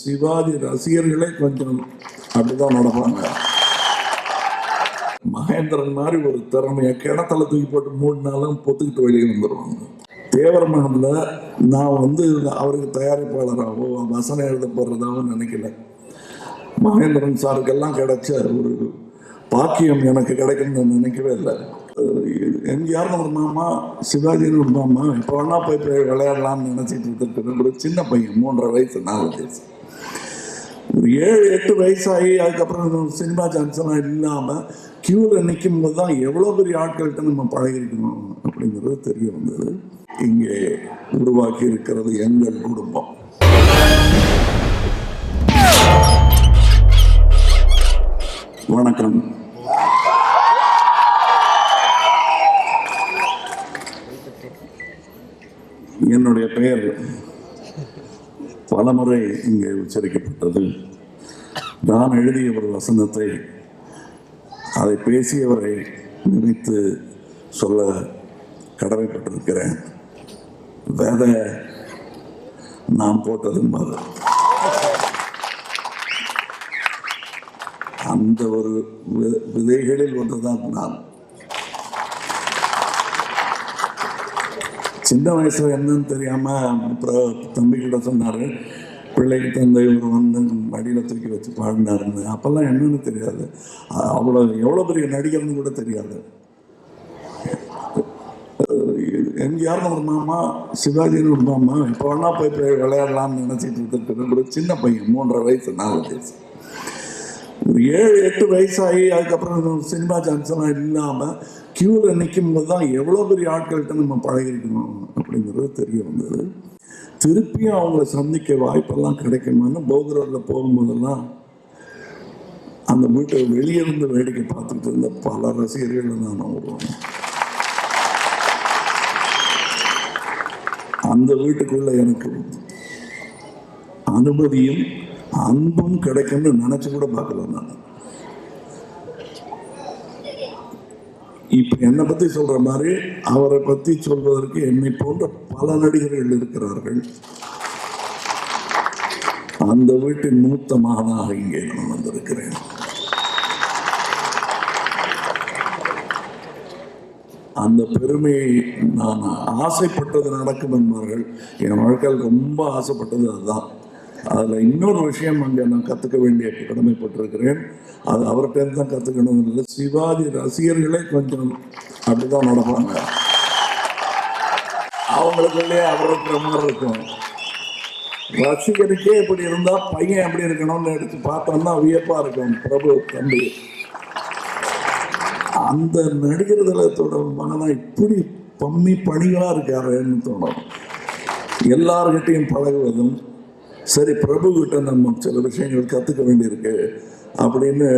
சிவாஜி ரசிகர்களே கொஞ்சம் அப்படிதான் நடப்பாங்க. மகேந்திரன் மாதிரி ஒரு திறமைய கிணத்துல தூக்கி போட்டு மூணு நாளும் பொத்துக்கிட்டு வெளியே வந்துடுவாங்க தேவரமணம்ல நான் வந்து அவருக்கு தயாரிப்பாளராகவோ வசனம் எழுத போறதாவோ நினைக்கல. மகேந்திரன் சாருக்கெல்லாம் கிடைச்ச ஒரு பாக்கியம் எனக்கு கிடைக்கும்னு நினைக்கவே இல்லை. எங்கேயாரும் ஒரு மாமா சிவாஜின்னு ஒரு மாமா இப்போ வேணா போய் போய் விளையாடலாம்னு நினைச்சிட்டு இருக்கிற ஒரு சின்ன பையன் மூன்றரை வயசு நாலு வயசு. ஒரு ஏழு எட்டு வயசாகி அதுக்கப்புறம் சினிமா சான்ஸ்லாம் இல்லாமல் கியூவில் நிற்கும் போது தான் எவ்வளோ பெரிய ஆட்கள்கிட்ட நம்ம பழகிருக்கணும் அப்படிங்கிறது தெரிய வந்தது. இங்கே உருவாக்கி இருக்கிறது எங்கள் குடும்பம். வணக்கம். என்னுடைய பெயர் பலமுறை இங்கே உச்சரிக்கப்பட்டது. நான் எழுதிய ஒரு வசனத்தை அதை பேசியவரை நினைத்து சொல்ல கடமைப்பட்டிருக்கிறேன். வேத நாம் போட்டதும் அது அந்த ஒரு விதைகளில் ஒன்றுதான் நான் சின்ன வயசுல என்னன்னு தெரியாம தம்பிகிட்ட தம்பி கிட்ட சொன்னாரு. பிள்ளைக்கு தந்தை இவர் வந்து மடியில தூக்கி வச்சு பாடினாருன்னு. அப்பெல்லாம் என்னன்னு தெரியாது. அவ்வளவு எவ்வளவு பெரிய நடிகர்னு கூட தெரியாது. எங்கேயாரும் ஒரு மாமா சிவாஜின்னு ஒரு மாமா இப்போ வேணா போய் போய் விளையாடலாம்னு நினைச்சிட்டு இருக்கிற ஒரு சின்ன பையன் மூன்றரை வயசு நாலு வயசு. ஒரு ஏழு எட்டு வயசாகி அதுக்கப்புறம் சினிமா சான்ஸ்லாம் இல்லாமல் கியூவில் நிற்கும் போது தான் எவ்வளோ பெரிய ஆட்கள்கிட்ட நம்ம பழகிருக்கணும் அப்படிங்கிறது தெரிய வந்தது. திருப்பியும் அவங்கள சந்திக்க வாய்ப்பெல்லாம் கிடைக்குமான்னு போகரோடில் போகும்போதெல்லாம் அந்த வீட்டை வெளியே இருந்து வேடிக்கை பார்த்துட்டு இருந்த பல ரசிகர்கள் நான் வருவாங்க அந்த வீட்டுக்குள்ள எனக்கு அனுமதியும் அன்பும் கிடைக்கும்னு நினச்சி கூட பார்க்கல நான். இப்ப என்னை பத்தி சொல்ற மாதிரி அவரை பத்தி சொல்வதற்கு என்னை போன்ற பல நடிகர்கள் இருக்கிறார்கள். அந்த வீட்டின் மூத்த மகனாக இங்கே நான் வந்திருக்கிறேன். அந்த பெருமையை நான் ஆசைப்பட்டது நடக்கும் என்பார்கள். என் வாழ்க்கையில் ரொம்ப ஆசைப்பட்டது அதுதான். அதில் இன்னொரு விஷயம் அங்கே நான் கற்றுக்க வேண்டிய கடமைப்பட்டிருக்கிறேன். அது அவர்கிட்ட தான் கற்றுக்கணும் இல்லை. சிவாஜி ரசிகர்களே கொஞ்சம் அப்படிதான் நடப்பாங்க. அவங்களுக்குள்ளே அவர் மாதிரி இருக்கும். ரசிகருக்கே இப்படி இருந்தா பையன் எப்படி இருக்கணும்னு எடுத்து பார்த்தோம்னா வியப்பா இருக்கும். பிரபு தம்பி. அந்த நடிகர் தளத்தோட மனதான் இப்படி பம்மி பணிகளா இருக்காருன்னு தோணும். எல்லார்கிட்டையும் பழகுவதும் சரி பிரபு கிட்ட நம்ம சில விஷயங்கள் கத்துக்க வேண்டியிருக்கு அப்படின்னு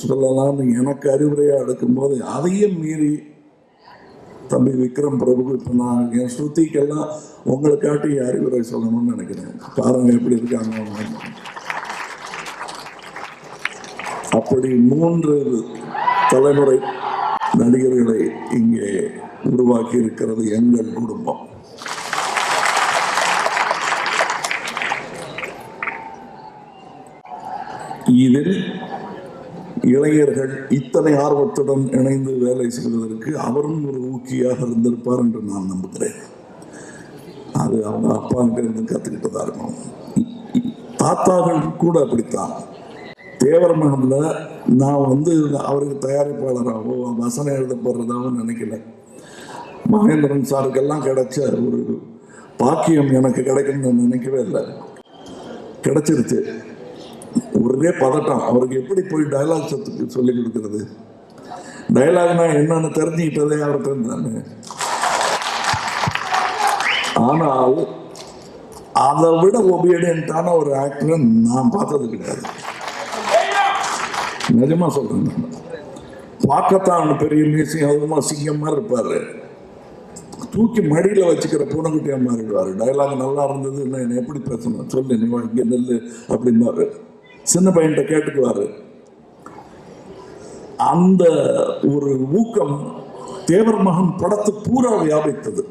சொல்லலாம்னு எனக்கு அறிவுரையா எடுக்கும்போது அதையும் மீறி தம்பி விக்ரம் பிரபு இப்போ நான் என் ஸ்ருதிக்கெல்லாம் உங்களை காட்டி அறிவுரை சொல்லணும்னு நினைக்கிறேன். பாருங்க எப்படி இருக்காங்க அப்படி மூன்று தலைமுறை நடிகர்களை இங்கே உருவாக்கி இருக்கிறது எங்கள் குடும்பம். இதில் இளைஞர்கள் இத்தனை ஆர்வத்துடன் இணைந்து வேலை செய்வதற்கு அவரும் ஒரு ஊக்கியாக இருந்திருப்பார் என்று நான் நம்புகிறேன். அது அவங்க அப்பாங்கிட்ட இருந்து கற்றுக்கிட்டதா இருக்கும் தாத்தாக்கள் கூட அப்படித்தான். தேவரமணம்ல நான் வந்து அவருக்கு தயாரிப்பாளராகவோ வசனம் எழுத போடுறதாவோ நினைக்கல. மகேந்திரன் சாருக்கெல்லாம் கிடைச்ச ஒரு பாக்கியம் எனக்கு கிடைக்கும்னு நினைக்கவே இல்லை. கிடைச்சிருச்சு. ஒரே பதட்டம். அவருக்கு எப்படி போய் டயலாக் சத்து சொல்லி கொடுக்கறது? டைலாக்னா என்னன்னு தெரிஞ்சுக்கிட்டதே அவர்கிட்ட இருந்தானே ஆனால் அதை விட ஒபீடியன்ட்டான ஒரு ஆக்டரை நான் பார்த்தது கிடையாது. நிஜமா சொல்றேன் பார்க்கத்தான் பெரிய மியூசியம் அதுமா சிங்கம் மாதிரி இருப்பாரு. தூக்கி மடியில் வச்சுக்கிற பூனைக்குட்டியா மாறிடுவாரு. டயலாக் நல்லா இருந்தது என்ன எப்படி பேசணும்? சொல்லு நீ வாழ்க்கை நெல் அப்படிம்பாரு. சின்ன பையன்கிட்ட கேட்டுக்குவாரு. அந்த ஒரு ஊக்கம் தேவர் மகன் படத்து பூரா வியாபித்தது.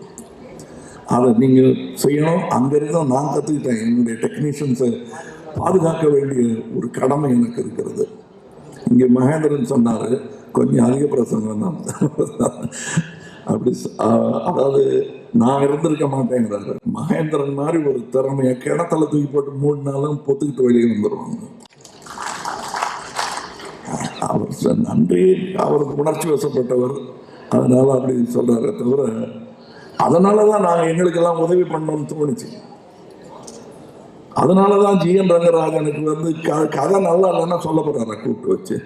அதை நீங்கள் செய்யணும். அங்கிருந்து நான் கற்றுக்கிட்டேன் என்னுடைய டெக்னீஷியன்ஸை பாதுகாக்க வேண்டிய ஒரு கடமை எனக்கு இருக்கிறது. இங்கே மகேந்திரன் சொன்னார் கொஞ்சம் அதிக பிரசங்கம் தான். அப்படி ஆஹ் அதாவது நான் இருந்திருக்க மாட்டேங்கிறாரு. மகேந்திரன் மாதிரி ஒரு திறமையை கிணத்துல தூக்கி போட்டு மூணு நாளும் பொத்துக்கிட்டு வெளியே வந்துடுவாங்க அவர் நன்றி. அவருக்கு உணர்ச்சி வசப்பட்டவர். அதனால அப்படி சொல்றாரே தவிர அதனால தான் நாங்கள் எங்களுக்கெல்லாம் உதவி பண்ணோம்னு தோணுச்சு. அதனால தான் ஜிஎன் ரங்கராஜனுக்கு வந்து க- கதை நல்லா இல்லைன்னா சொல்ல போறாரு கூப்பிட்டு வச்சு.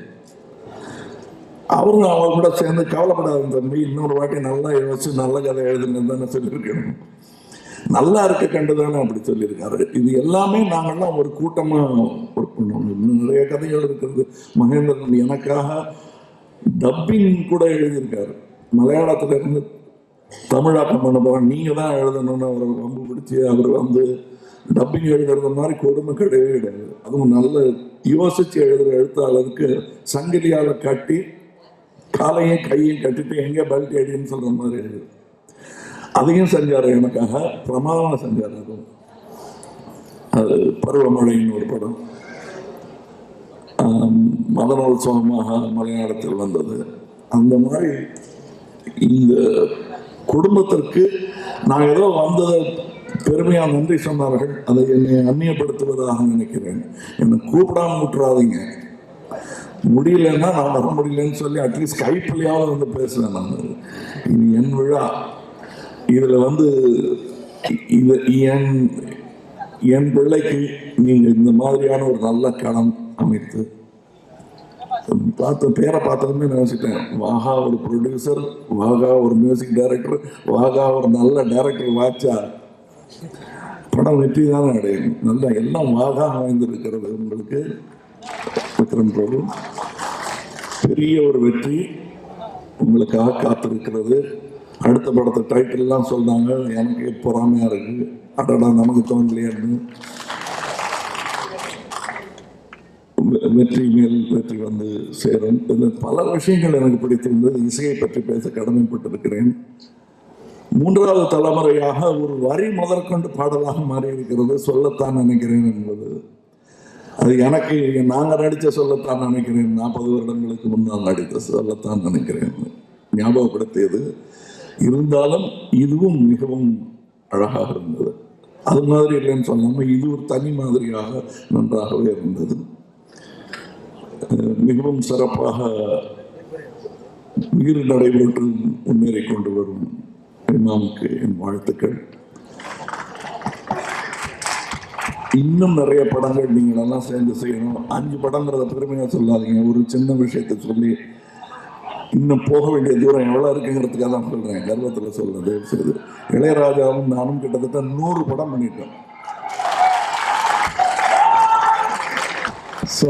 அவரும் அவங்க கூட சேர்ந்து கவலைப்படாத தம்பி. இன்னொரு வாட்டி நல்லா யோசிச்சு நல்ல கதை எழுதுன்னு தானே சொல்லியிருக்கணும். நல்லா இருக்க கண்டுதானே அப்படி சொல்லியிருக்காரு. இது எல்லாமே நாங்கள்லாம் ஒரு கூட்டமாக ஒர்க் பண்ணோம். இன்னும் நிறைய கதைகள் இருக்கிறது. மகேந்திரன் எனக்காக டப்பிங் கூட எழுதியிருக்காரு. மலையாளத்துல இருந்து தமிழாக்கம் பண்ண போகிறோம் நீங்கள் தான் எழுதணும்னு அவரை ரொம்ப பிடிச்சி அவர் வந்து டப்பிங் எழுதுறது மாதிரி கொடுமை கிடையவே கிடையாது. அதுவும் நல்ல யோசிச்சு எழுதுகிற எழுத்தாளருக்கு சங்கிலியால் கட்டி காலையும் கையும் கட்டிட்டு எங்கே பல்ட்டி அடின்னு சொல்கிற மாதிரி எழுது. அதையும் செஞ்சார் எனக்காக பிரமாதமாக செஞ்சார் அதுவும் அது பருவமழைன்னு ஒரு படம். மதனோத்சவமாக மலையாளத்தில் வந்தது. அந்த மாதிரி இந்த குடும்பத்திற்கு நான் ஏதோ வந்ததை பெருமையாக நன்றி சொன்னார்கள் அதை என்னை அந்நியப்படுத்துவதாக நினைக்கிறேன். என்னை கூப்பிடாம விட்டுறாதீங்க. முடியலன்னா நான் வர முடியலன்னு சொல்லி அட்லீஸ்ட் கைப்பிள்ளையாவது வந்து பேசுவேன் நான். இது என் விழா. இதுல வந்து இது என் என் பிள்ளைக்கு நீங்க இந்த மாதிரியான ஒரு நல்ல களம் அமைத்து பார்த்த பேரை பார்த்ததுமே நினைச்சிட்டேன். வாகா ஒரு ப்ரொடியூசர் வாகா ஒரு மியூசிக் டைரக்டர் வாகா ஒரு நல்ல டைரக்டர் வாச்சா படம் வெற்றி தானே அடையும். நல்லா எல்லாம் வாகா அமைந்திருக்கிறது உங்களுக்கு. விக்ரம் பிரபு பெரிய ஒரு வெற்றி உங்களுக்காக காத்திருக்கிறது. அடுத்த படத்தை டைட்டில்லாம் சொன்னாங்க எனக்கு பொறாமையாக இருக்கு? அடடா நமக்கு தோணலையான்னு வெ- வெற்றி மேல் வெற்றி வந்து சேரும். இதில் பல விஷயங்கள் எனக்கு பிடித்திருந்தது. இசையை பற்றி பேச கடமைப்பட்டிருக்கிறேன். மூன்றாவது தலைமுறையாக ஒரு வரி முதற்கொண்டு பாடலாக மாறி இருக்கிறது சொல்லத்தான் நினைக்கிறேன் என்பது. அது எனக்கு நாங்கள் நடித்த சொல்லத்தான் நினைக்கிறேன். நாற்பது வருடங்களுக்கு முன்னால் நடித்த சொல்லத்தான் நினைக்கிறேன். ஞாபகப்படுத்தியது. இருந்தாலும் இதுவும் மிகவும் அழகாக இருந்தது. அது மாதிரி இல்லைன்னு சொல்லாமல் இது ஒரு தனி மாதிரியாக நன்றாகவே இருந்தது. மிகவும் சிறப்பாக உயிர் நடைபெற்று முன்னேறி கொண்டு வரும் இமாமுக்கு என் வாழ்த்துக்கள். இன்னும் நிறைய படங்கள் நீங்கள் எல்லாம் சேர்ந்து செய்யணும். அஞ்சு படங்கிறத பெருமையாக சொல்லாதீங்க. ஒரு சின்ன விஷயத்தை சொல்லி இன்னும் போக வேண்டிய தூரம் எவ்வளோ இருக்குங்கிறதுக்காக தான் சொல்கிறேன் கர்வத்தில் சொல்ல தயவு செய்து இளையராஜாவும் நானும் கிட்டத்தட்ட நூறு படம் பண்ணிட்டோம். ஸோ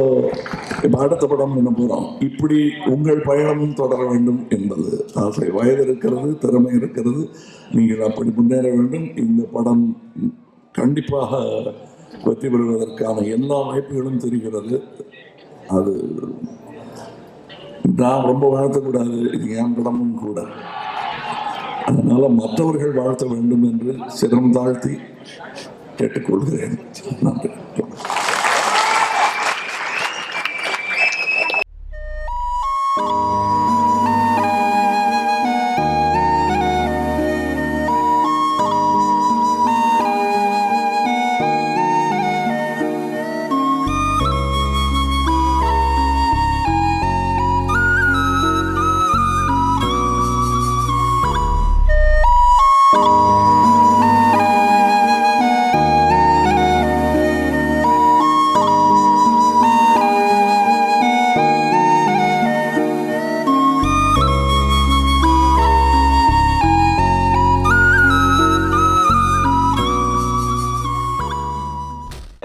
இப்போ அடுத்த படம் என்ன போகிறோம் இப்படி உங்கள் பயணமும் தொடர வேண்டும் என்பது ஆசை. வயது இருக்கிறது திறமை இருக்கிறது. நீங்கள் அப்படி முன்னேற வேண்டும். இந்த படம் கண்டிப்பாக வெற்றி பெறுவதற்கான எல்லா வாய்ப்புகளும் தெரிகிறது. அது நான் ரொம்ப வாழ்த்தக்கூடாது இது என் படமும் கூட. அதனால மற்றவர்கள் வாழ்த்த வேண்டும் என்று சிரம் தாழ்த்தி கேட்டுக்கொள்கிறேன். நன்றி.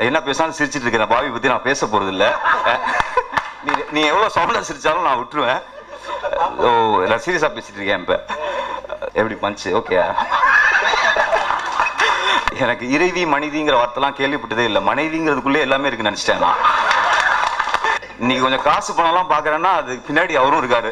என்ன பேசினாலும் சிரிச்சிட்டு இருக்கிறேன் பாவி பத்தி நான் பேச போறது இல்ல நீ நீ எவ்வளவு சவுண்டா சிரிச்சாலும் நான் விட்டுருவேன். ஓ நான் சீரியஸா பேசிட்டு இருக்கேன் இப்ப. எப்படி பஞ்சு ஓகே எனக்கு இறைவி மனைவிங்கிற வார்த்தைலாம் கேள்விப்பட்டதே இல்லை. மனைவிங்கிறதுக்குள்ளே எல்லாமே இருக்கு நினைச்சிட்டேன் நான். இன்னைக்கு கொஞ்சம் காசு பணம்லாம் பார்க்குறேன்னா அது பின்னாடி அவரும் இருக்காரு.